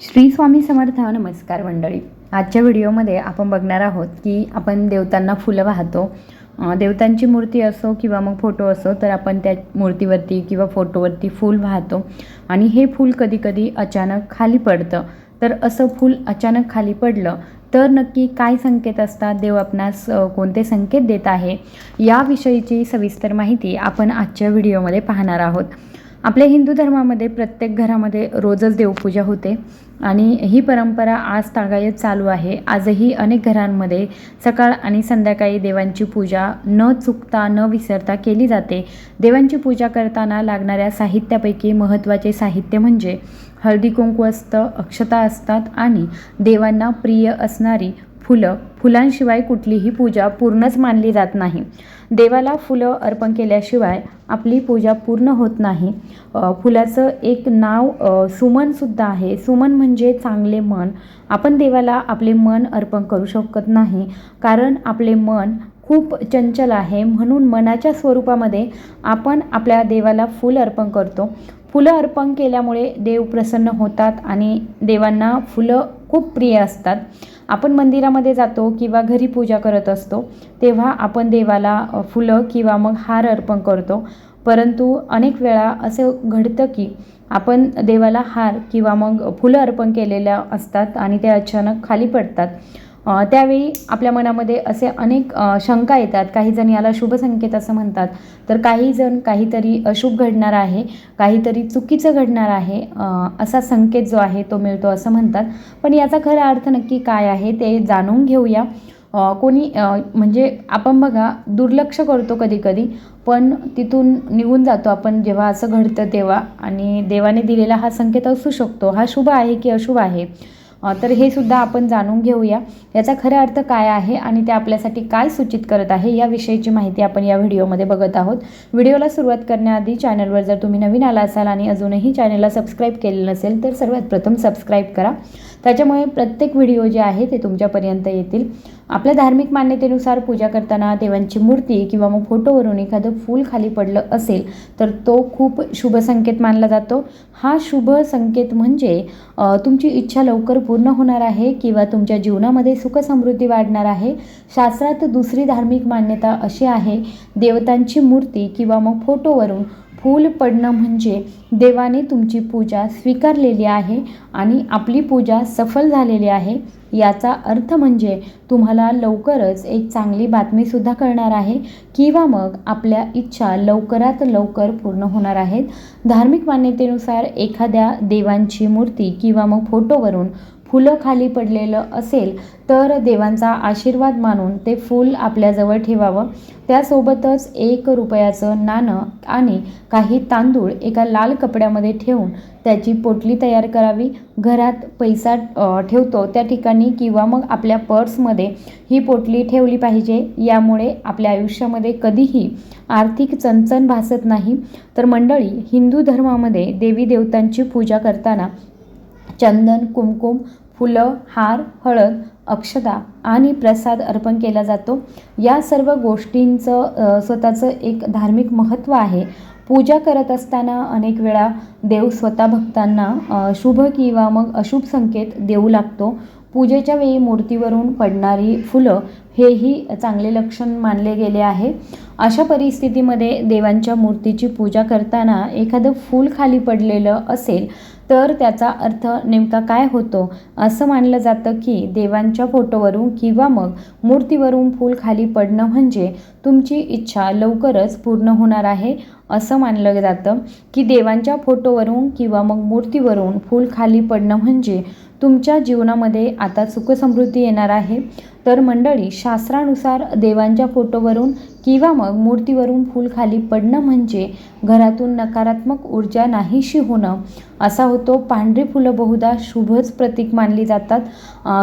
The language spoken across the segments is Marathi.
श्री स्वामी समर्थ नमस्कार मंडळी. आजच्या व्हिडिओमध्ये आपण बघणार आहोत की आपण देवतांना फुलं वाहतो. देवतांची मूर्ती असो किंवा मग फोटो असो तर आपण त्या मूर्तीवरती किंवा फोटोवरती फूल वाहतो. आणि हे फूल कधीकधी अचानक खाली पडतं. तर असं फूल अचानक खाली पडलं तर नक्की काय संकेत असतात? देव आपणास कोणते संकेत देत आहे? याविषयीची सविस्तर माहिती आपण आजच्या व्हिडिओमध्ये पाहणार आहोत. आपल्या हिंदू धर्मामध्ये प्रत्येक घरामध्ये रोजच देवपूजा होते आणि ही परंपरा आज तागायत चालू आहे. आजही अनेक घरांमध्ये सकाळ आणि संध्याकाळी देवांची पूजा न चुकता न विसरता केली जाते. देवांची पूजा करताना लागणाऱ्या साहित्यापैकी महत्त्वाचे साहित्य म्हणजे हळदी कुंकू असतं अक्षता असतात आणि देवांना प्रिय असणारी फुलं फुलांशिवाय कुठलीही पूजा पूर्णच मानली जात नाही. देवाला फुलं अर्पण केल्याशिवाय आपली पूजा पूर्ण होत नाही. फुलाचं एक नाव सुमनसुद्धा आहे. सुमन म्हणजे चांगले मन. आपण देवाला आपले मन अर्पण करू शकत नाही. कारण आपले मन खूप चंचल आहे. म्हणून मनाच्या स्वरूपामध्ये आपण आपल्या देवाला फुल अर्पण करतो. फुलं अर्पण केल्यामुळे देव प्रसन्न होतात आणि देवांना फुलं खूप प्रिय असतात. आपण मंदिरामध्ये जातो किंवा घरी पूजा करत असतो तेव्हा आपण देवाला फुलं किंवा मग हार अर्पण करतो. परंतु अनेक वेळा असं घडतं की आपण देवाला हार किंवा मग फुलं अर्पण केलेल्या असतात आणि ते अचानक खाली पडतात. त्यावेळी आपल्या मनामध्ये असे अनेक शंका येतात. काही जण याला शुभ संकेत असं म्हणतात. तर काही जण काहीतरी अशुभ घडणार आहे काहीतरी चुकीचं घडणार आहे असा संकेत जो आहे तो मिळतो असं म्हणतात. पण याचा खरा अर्थ नक्की काय आहे ते जाणून घेऊया. कोणी म्हणजे आपण बघा दुर्लक्ष करतो कधी कधी पण तिथून निघून जातो आपण जेव्हा असं घडतं तेव्हा. आणि देवाने दिलेला हा संकेत असू शकतो. हा शुभ आहे की अशुभ आहे? तर हे सुद्धा आपण जाणून घेऊया. याचा खरा अर्थ काय आहे आणि ते आपल्यासाठी काय सूचित करत आहे याविषयीची माहिती आपण या व्हिडिओमध्ये बघत आहोत. व्हिडिओला सुरुवात करण्याआधी चॅनलवर जर तुम्ही नवीन आला असाल आणि अजूनही चॅनलला सबस्क्राईब केलेलं नसेल तर सर्वात प्रथम सबस्क्राईब करा. त्याच्यामुळे प्रत्येक व्हिडिओ जे आहे ते तुमच्यापर्यंत येतील. आपल्या धार्मिक मान्यतेनुसार पूजा करताना देवांची मूर्ती किंवा मग फोटोवरून एखादं फूल खाली पडलं असेल तर तो खूप शुभ संकेत मानला जातो. हा शुभ संकेत म्हणजे तुमची इच्छा लवकर पूर्ण होणार आहे किंवा तुमच्या जीवनामध्ये सुखसमृद्धी वाढणार आहे. शास्त्रात दुसरी धार्मिक मान्यता अशी आहे देवतांची मूर्ती किंवा मग फोटोवरून फूल पडणं म्हणजे देवाने तुमची पूजा स्वीकारलेली आहे आणि आपली पूजा सफल झालेली आहे. याचा अर्थ म्हणजे तुम्हाला लवकरच एक चांगली बातमीसुद्धा कळणार आहे किंवा मग आपल्या इच्छा लवकरात लवकर पूर्ण होणार आहेत. धार्मिक मान्यतेनुसार एखाद्या देवांची मूर्ती किंवा मग फोटोवरून फुलं खाली पडलेलं असेल तर देवांचा आशीर्वाद मानून ते फूल आपल्याजवळ ठेवावं. त्यासोबतच एक रुपयाचं नाणं आणि काही तांदूळ एका लाल कपड्यामध्ये ठेवून त्याची पोटली तयार करावी. घरात पैसा ठेवतो त्या ठिकाणी किंवा मग आपल्या पर्समध्ये ही पोटली ठेवली पाहिजे. यामुळे आपल्या आयुष्यामध्ये कधीही आर्थिक चणचण भासत नाही. तर मंडळी हिंदू धर्मामध्ये देवी देवतांची पूजा करताना चंदन कुमकुम फुलं हार हळद अक्षता आणि प्रसाद अर्पण केला जातो. या सर्व गोष्टींचं स्वतःचं एक धार्मिक महत्त्व आहे. पूजा करत असताना अनेक वेळा देव स्वतः भक्तांना शुभ किंवा मग अशुभ संकेत देऊ लागतो. पूजेच्या वेळी मूर्तीवरून पडणारी फुलं हेही चांगले लक्षण मानले गेले आहे. अशा परिस्थितीमध्ये देवांच्या मूर्तीची पूजा करताना एखादं फूल खाली पडलेलं असेल तर त्याचा अर्थ नेमका काय होतो? असं मानलं जातं की देवांच्या फोटोवरून किंवा मग मूर्तीवरून फूल खाली पडणं म्हणजे तुमची इच्छा लवकरच पूर्ण होणार आहे. असं मानलं जातं की देवांच्या फोटोवरून किंवा मग मूर्तीवरून फूल खाली पडणं म्हणजे तुमच्या जीवनामध्ये आता सुखसमृद्धी येणार आहे. तर मंडळी शास्त्रानुसार देवांच्या फोटोवरून किंवा मग मूर्तीवरून फूल खाली पडणं म्हणजे घरातून नकारात्मक ऊर्जा नाहीशी होणं. असा होतो. पांढरी फुलं बहुधा शुभच प्रतीक मानली जातात.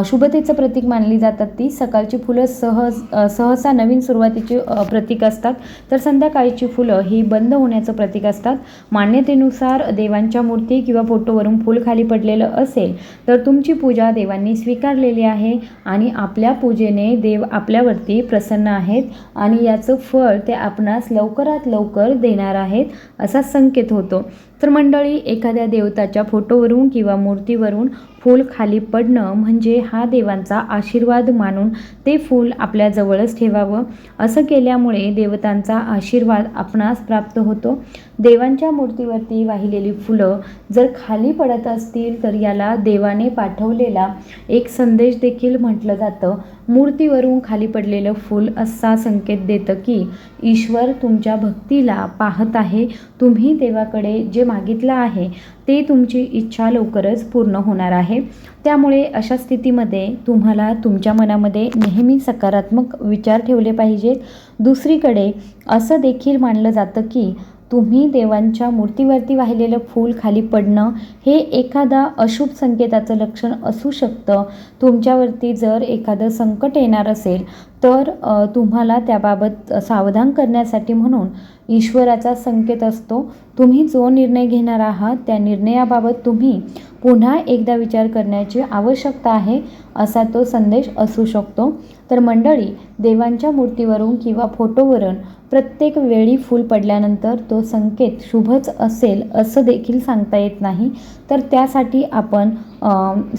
शुभतेचं प्रतीक मानली जातात ती. सकाळची फुलं सहज सहसा नवीन सुरुवातीची प्रतीक असतात. तर संध्याकाळची फुलं ही बंद होण्याचं प्रतीक असतात. मान्यतेनुसार देवांच्या मूर्ती किंवा फोटोवरून फुल खाली पडलेलं असेल तर तुमची पूजा देवांनी स्वीकारलेली आहे आणि आपल्या पूजेने देव आपल्यावरती प्रसन्न आहेत आणि याचं फळ ते आपणास लवकरात लवकर देणार आहेत असा संकेत होतो. तर मंडळी एखाद्या देवताच्या फोटोवरून किंवा मूर्तीवरून फूल खाली पडणं म्हणजे हा देवांचा आशीर्वाद मानून ते फूल आपल्या जवळच ठेवावं. असं केल्यामुळे देवतांचा आशीर्वाद आपणास प्राप्त होतो. देवांच्या मूर्तीवरती वाहिलेली फुलं जर खाली पडत असतील तर याला देवाने पाठवलेला एक संदेश देखील म्हटलं जातं. मूर्तीवरून खाली पडलेलं फूल असा संकेत देतं की ईश्वर तुमच्या भक्तीला पाहत आहे. तुम्ही देवाकडे जे मागितलं आहे ते तुमची इच्छा लवकरच पूर्ण होणार आहे. त्यामुळे अशा स्थितीमध्ये तुम्हाला तुमच्या मनामध्ये नेहमी सकारात्मक विचार ठेवले पाहिजेत. दुसरीकडे असं देखील मानलं जातं की तुम्ही देवांच्या मूर्तीवरती वाहिलेलं फूल खाली पडणं हे एखादा अशुभ संकेताचं लक्षण असू शकतं. तुमच्यावरती जर एखादं संकट येणार असेल तर तुम्हाला त्याबाबत सावधान करण्यासाठी म्हणून ईश्वराचा संकेत असतो. तुम्ही जो निर्णय घेणार आहात त्या निर्णयाबाबत तुम्ही पुन्हा एकदा विचार करण्याची आवश्यकता आहे असा तो संदेश असू शकतो. तर मंडळी देवांच्या मूर्तीवरून किंवा फोटोवरून प्रत्येक वेळी फूल पडल्यानंतर तो संकेत शुभच असेल असं देखील सांगता येत नाही. तर त्यासाठी आपण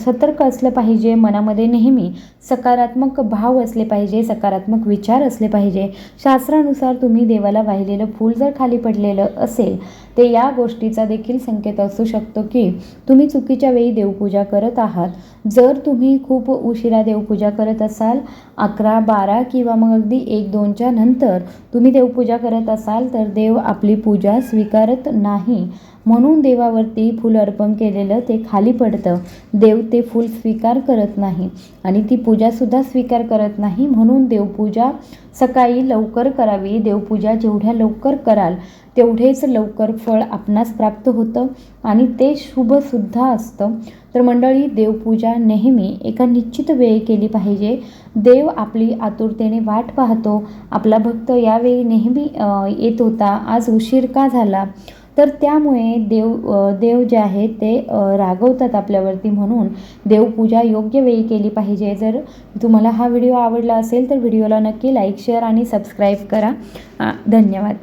सतर्क असलं पाहिजे मनामध्ये नेहमी सकारात्मक भाव असले पाहिजे सकारात्मक विचार असले पाहिजे. शास्त्रानुसार तुम्ही देवाला वाहिलेलं फूल जर खाली पडलेलं असेल ते या गोष्टीचा देखील संकेत असू शकतो की तुम्ही चुकीच्या वेळी देवपूजा करत आहात. जर तुम्ही खूप उशिरा देवपूजा करत असाल अकरा बारा किंवा मग अगदी एक दोनच्या नंतर तुम्ही देवपूजा करत असाल तर देव आपली पूजा स्वीकारत नाही. म्हणून देवावरती फूल अर्पण केलेलं ते खाली पडतं. देव ते फूल स्वीकार करत नाही आणि ती पूजासुद्धा स्वीकार करत नाही. म्हणून देवपूजा सकाळी लवकर करावी. देवपूजा जेवढ्या लवकर कराल तेवढेच लवकर फळ आपणास प्राप्त होतं आणि ते शुभसुद्धा असतं. तर मंडळी देवपूजा नेहमी एका निश्चित वेळी केली पाहिजे. देव आपली आतुरतेने वाट पाहतो. आपला भक्त यावेळी नेहमी येत होता. आज उशीर का झाला? तर त्यामुळे देव देव जे आहे ते रागवतात आपल्यावरती म्हणून. देवपूजा योग्य वेळी केली पाहिजे. जर तुम्हाला हा व्हिडिओ आवडला असेल तर व्हिडिओला नक्की लाईक शेअर आणि सबस्क्राईब करा. धन्यवाद.